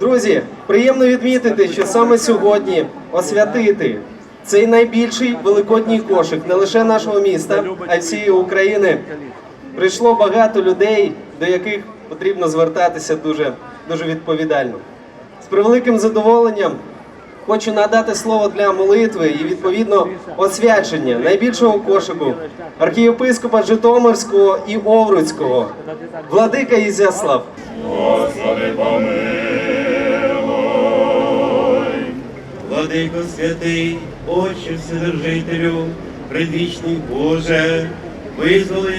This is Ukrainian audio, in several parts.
Друзі, приємно відмітити, що саме сьогодні освятити цей найбільший великодній кошик не лише нашого міста, а й всієї України. Прийшло багато людей, до яких потрібно звертатися дуже, дуже відповідально. З превеликим задоволенням хочу надати слово для молитви і відповідно освячення найбільшого кошику архієпископа Житомирського і Овруцького, владика Ізяслав. Владико святий, Отче Вседержителю, предвічний Боже, визволи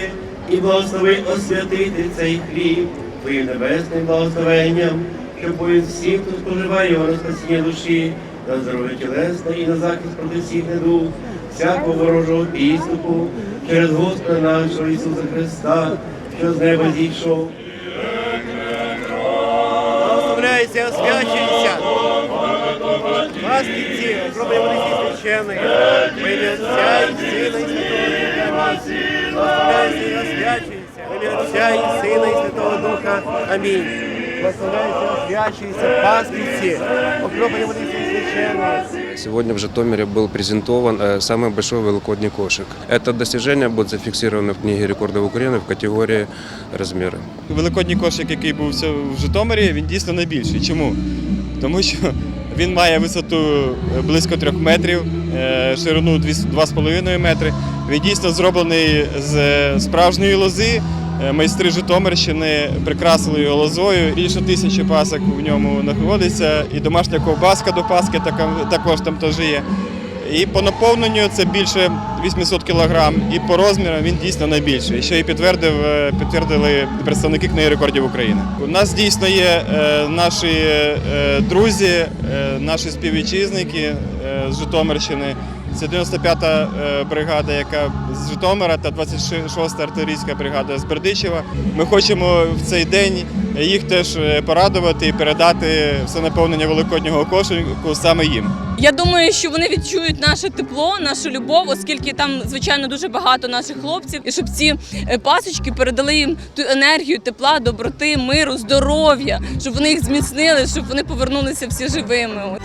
і благослови освятити цей хліб Твоїм небесним благословенням, щоб воїн всіх, хто споживає його на спасіння душі, на здоров'я тілесне і на захист проти всіх недуг, всякого ворожого підступу, через Господа нашого Ісуса Христа, що з неба зійшов. Благословляйся, освячуйся. Маскінці, зроби води священної, во ім'я Отця і Сина і Святого Духа. Амінь. Благословляйся, освячуйся. Маскінці, окропані води священної. Сегодня в Житомире был презентован э, самый большой великодний кошек. Это достижение будет зафиксировано в книге рекордов Украины в категории размеры. Великодній кошик, який був це- в Житомирі, він дійсно найбільший. Чому? Тому що він має висоту е, близько трьох метрів, е, ширину дві с- 2,5 метри. Він дійсно зроблений з е, справжньої лози. Майстри Житомирщини прикрасили його лозою. Більше тисячі пасок в ньому знаходиться. І домашня ковбаска до паски також там теж є. І по наповненню це більше 800 кг, і по розмірам він дійсно найбільший. Що і підтвердив, е, підтвердили представники книги рекордів України. У нас дійсно є е, наші е, друзі, наші співвітчизники з Житомирщини. Це 95-та е, бригада, яка з Житомира, та 26-та артилерійська бригада з Бердичева. Ми хочемо в цей день їх теж е, порадувати і передати все наповнення великоднього кошику саме їм. Я думаю, що вони відчують наше тепло, нашу любов, оскільки там звичайно дуже багато наших хлопців, і щоб ці е, пасочки передали їм ту енергію, тепла, доброти, миру, здоров'я, щоб вони їх зміцнили, щоб вони повернулися всі живими.